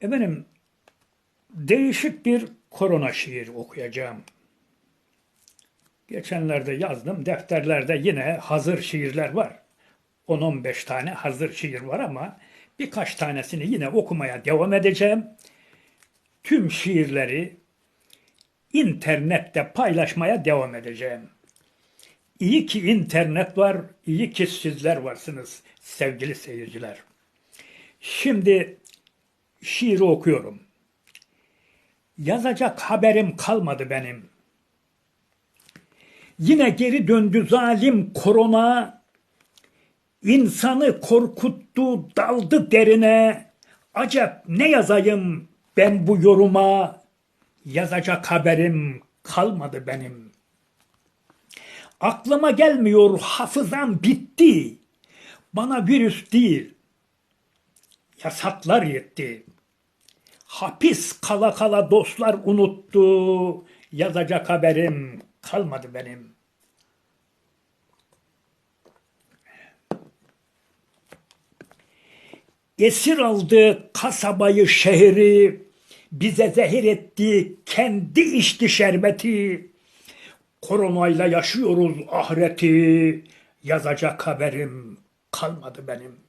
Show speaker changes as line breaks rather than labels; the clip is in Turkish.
Efendim, değişik bir korona şiir okuyacağım. Geçenlerde yazdım, defterlerde yine hazır şiirler var. 10-15 tane hazır şiir var ama birkaç tanesini yine okumaya devam edeceğim. Tüm şiirleri internette paylaşmaya devam edeceğim. İyi ki internet var, iyi ki sizler varsınız sevgili seyirciler. Şimdi şiiri okuyorum. Yazacak haberim kalmadı benim. Yine geri döndü zalim korona. İnsanı korkuttu, daldı derine. Acep ne yazayım ben bu yoruma? Yazacak haberim kalmadı benim. Aklıma gelmiyor, hafızam bitti. Bana virüs değil, yasaklar yetti. Hapis kala kala dostlar unuttu. Yazacak haberim kalmadı benim. Esir aldı kasabayı şehri, bize zehir etti kendi içti şerbeti. Koronayla yaşıyoruz ahireti, yazacak haberim kalmadı benim.